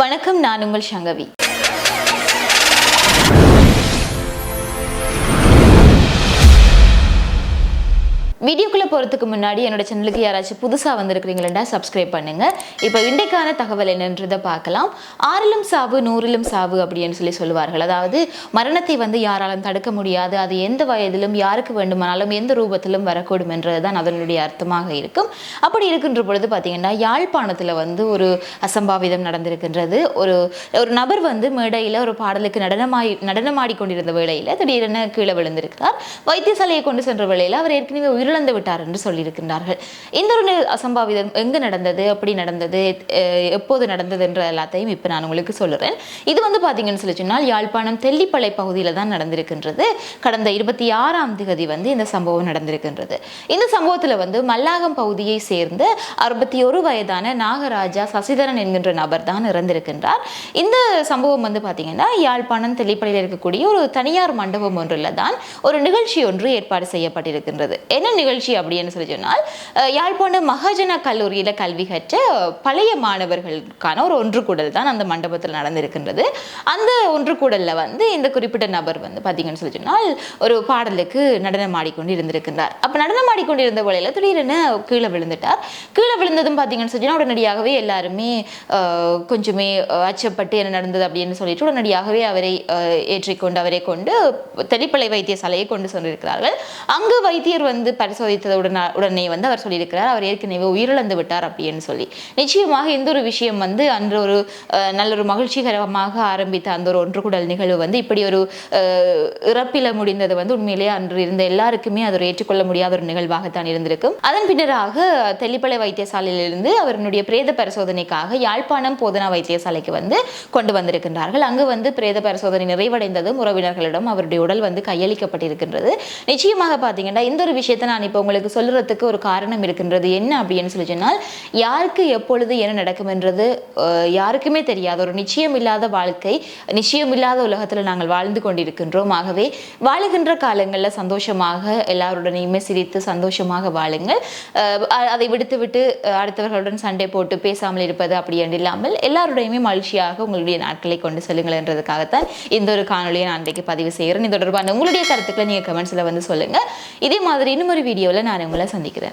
வணக்கம் நான் உங்கள் சங்கவி. வீடியோக்குள்ளே போகிறதுக்கு முன்னாடி என்னோட சேனலுக்கு யாராச்சும் புதுசாக வந்திருக்கிறீங்களா சப்ஸ்கிரைப் பண்ணுங்க. இப்போ இன்றைக்கான தகவல் என்னன்றதை பார்க்கலாம். ஆறிலும் சாவு நூறிலும் சாவு அப்படின்னு சொல்லி சொல்லுவார்கள். அதாவது மரணத்தை வந்து யாராலும் தடுக்க முடியாது. அது எந்த வயதிலும் யாருக்கு வேண்டுமானாலும் எந்த ரூபத்திலும் வரக்கூடும் என்றதுதான் அதனுடைய அர்த்தமாக இருக்கும். அப்படி இருக்கின்ற பொழுது பார்த்தீங்கன்னா யாழ்ப்பாணத்தில் வந்து ஒரு அசம்பாவிதம் நடந்திருக்கின்றது. ஒரு ஒரு நபர் வந்து மேடையில் ஒரு பாடலுக்கு நடனமாய் நடனமாடி கொண்டிருந்த வேளையில் திடீரென கீழே விழுந்திருக்கிறார். வைத்தியசாலையை கொண்டு சென்ற வேளையில் அவர் ஏற்கனவே உயிரிழந்து விட்டார். என்று சொல்லியிருக்கின்றார்கள். இந்த ஒரு அசம்பாவிதம் எங்கு நடந்தது எப்படி நடந்தது எப்போது நடந்தது என்ற எல்லாத்தையும் இப்போ நான் உங்களுக்கு சொல்லுறேன். இது வந்து பார்த்தீங்கன்னு சொல்லி சொன்னால் யாழ்ப்பாணம் தெல்லிப்பளை பகுதியில் தான் நடந்திருக்கின்றது. கடந்த இருபத்தி ஆறாம் திகதி வந்து இந்த சம்பவம் நடந்திருக்கின்றது. இந்த சம்பவத்தில் வந்து மல்லாகம் பகுதியை சேர்ந்த அறுபத்தி ஒரு வயதான நாகராஜா சசிதரன் என்கின்ற நபர் தான் இறந்திருக்கின்றார். இந்த சம்பவம் வந்து பார்த்தீங்கன்னா யாழ்ப்பாணம் தெல்லிப்பளையில் இருக்கக்கூடிய ஒரு தனியார் மண்டபம் ஒன்றில் தான் ஒரு நிகழ்ச்சி ஒன்று ஏற்பாடு செய்யப்பட்டிருக்கின்றது. என்ன நிகழ்ச்சி அப்படின்னு சொல்லி சொன்னால் யாழ்ப்பாண மகாஜன கல்லூரியில் கல்வி கற்ற பழைய மாணவர்களுக்கான ஒரு ஒன்று கூடல் தான் அந்த மண்டபத்தில் நடந்திருக்கின்றது. அந்த ஒன்று கூடலில் வந்து இந்த குறிப்பிட்ட நபர் வந்து பார்த்தீங்கன்னு சொல்லி சொன்னால் ஒரு பாடலுக்கு நடனம் ஆடிக்கொண்டு இருந்திருக்கின்றார் அப்போ நடனம் ஆடிக்கொண்டு இருந்த வேளையில் திடீரென கீழே விழுந்துட்டார். கீழே விழுந்ததும் பார்த்தீங்கன்னு சொல்லி உடனடியாகவே எல்லாருமே கொஞ்சமே அச்சப்பட்டு என்ன நடந்தது அப்படின்னு சொல்லிட்டு உடனடியாகவே அவரை ஏற்றிக்கொண்டு அவரை கொண்டு தெளிப்பளை வைத்தியசாலையை கொண்டு சென்றிருக்கிறார்கள். அங்கு வைத்தியர் வந்து பரிசோதித்தது உடனே உடனே வந்து அவர் சொல்லியிருக்கிறார். அவர் ஏற்கனவே உயிரிழந்து விட்டார் அப்படின்னு சொல்லி. நிச்சயமாக இந்த ஒரு விஷயம் வந்து அன்று ஒரு நல்ல ஒரு மகிழ்ச்சிகரமாக ஆரம்பித்த அந்த ஒரு ஒன்றுகுடல் நிகழ்வு வந்து இப்படி ஒரு இறப்பில முடிந்தது வந்து உண்மையிலேயே அன்று இருந்த எல்லாருக்குமே அது ஒரு ஏற்றுக்கொள்ள முடியாத ஒரு நிகழ்வாகத்தான் இருந்திருக்கும். அதன் பின்னராக தெல்லிப்பளை வைத்தியசாலையிலிருந்து அவருடைய பிரேத பரிசோதனைக்காக யாழ்ப்பாணம் போதனா வைத்தியசாலைக்கு வந்து கொண்டு வந்திருக்கின்றார்கள். அங்கு வந்து பிரேத பரிசோதனை நிறைவடைந்ததும் உறவினர்களிடம் அவருடைய உடல் வந்து கையளிக்கப்பட்டிருக்கின்றது. நிச்சயமாக பார்த்தீங்கன்னா இந்த ஒரு விஷயத்தை நான் இப்போ உங்களுக்கு சொல்றதுக்கு ஒரு காரணம் இருக்கின்றது. என்ன அப்படின்னு சொல்லி சொன்னால் யாருக்கு எப்பொழுது என்ன நடக்கும்ன்றது யாருக்குமே தெரியாத ஒரு நிச்சயம் இல்லாத வாழ்க்கை நிச்சயம் இல்லாத உலகத்தில் நாங்கள் வாழ்ந்து கொண்டிருக்கின்றோம். ஆகவே வாழுகின்ற காலங்களில் சந்தோஷமாக எல்லாருடனையுமே சிரித்து சந்தோஷமாக வாழுங்கள். அதை விடுத்துவிட்டு அடுத்தவர்களுடன் சண்டை போட்டு பேசாமல் இருப்பது அப்படி என்று இல்லாமல் எல்லாருடையுமே மகிழ்ச்சியாக உங்களுடைய நாட்களை கொண்டு செல்லுங்கள் என்றதுக்காகத்தான் இந்த ஒரு காணொலியை நான் இன்றைக்கு பதிவு செய்கிறேன். இது தொடர்பான உங்களுடைய கருத்துக்களை நீங்கள் கமெண்ட்ஸில் வந்து சொல்லுங்கள் இதே மாதிரி இன்னும் ஒரு வீடியோவில் நான் உங்களை சந்திக்கிறேன்.